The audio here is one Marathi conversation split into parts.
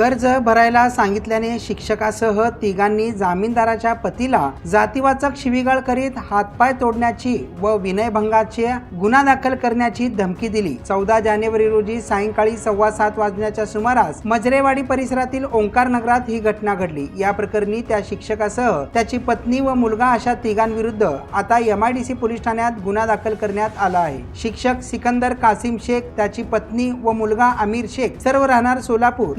कर्ज भरायला सांगितल्याने शिक्षकासह तिघांनी जामीनदाराच्या पतीला जातीवाचक शिवीगाळ करीत हातपाय तोडण्याची व विनयभंगाचे गुन्हा दाखल करण्याची धमकी दिली. चौदा जानेवारी रोजी सायंकाळी सव्वा सात वाजण्याच्या सुमारास मजरेवाडी परिसरातील ओंकार नगरात ही घटना घडली. या प्रकरणी त्या शिक्षकासह त्याची पत्नी व मुलगा अशा तिघांविरुद्ध आता एमआयडीसी पोलीस ठाण्यात गुन्हा दाखल करण्यात आला आहे. शिक्षक सिकंदर कासिम शेख त्याची पत्नी व मुलगा अमीर शेख सर्व राहणार सोलापूर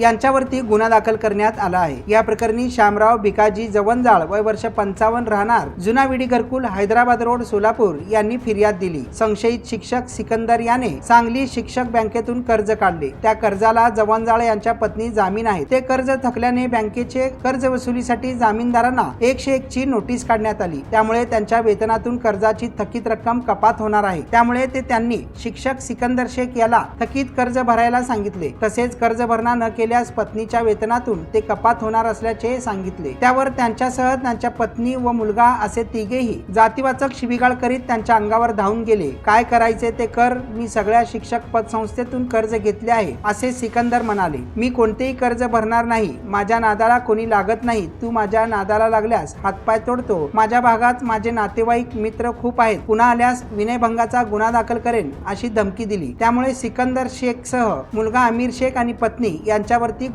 यांच्यावरती गुन्हा दाखल करण्यात आला आहे. या प्रकरणी श्यामराव भिकाजी जवंजाळ वय वर्ष पंचावन्न राहणार. जुना विडी घरकुल हैदराबाद रोड सोलापूर यांनी फिर्याद दिली. संशयित शिक्षक सिकंदर याने सांगली शिक्षक बँकेतून कर्ज काढले. त्या कर्जाला जवंजाळ यांच्या पत्नी जामीन आहे. ते कर्ज थकल्याने बँकेचे कर्ज वसुलीसाठी जामीनदारांना एकशे एक ची नोटीस काढण्यात आली. त्यामुळे त्यांच्या वेतनातून कर्जाची थकीत रक्कम कपात होणार आहे. त्यामुळे ते त्यांनी शिक्षक सिकंदर शेख याला थकीत कर्ज भरायला सांगितले. तसेच कर्ज भरणा न केल्यास पत्नीच्या वेतनातून ते कपात होणार असल्याचे सांगितले. त्यावर त्यांच्यासह त्यांच्या पत्नी व मुलगा असे तिघेही जातीवाचक शिवीगाळ करीत त्यांच्या अंगावर धावून गेले. काय करायचे ते कर मी सगळ्या शिक्षक पतसंस्थेतून कर्ज घेतले आहे असे सिकंदर म्हणाले. मी कोणतेही कर्ज भरणार नाही. माझ्या नादाला कोणी लागत नाही. तू माझ्या नादाला लागल्यास हातपाय तोडतो. माझ्या भागात माझे नातेवाईक मित्र खूप आहेत. पुन्हा आल्यास विनयभंगाचा गुन्हा दाखल करेन अशी धमकी दिली. त्यामुळे सिकंदर शेख सह मुलगा अमीर शेख आणि पत्नी यांच्यावरती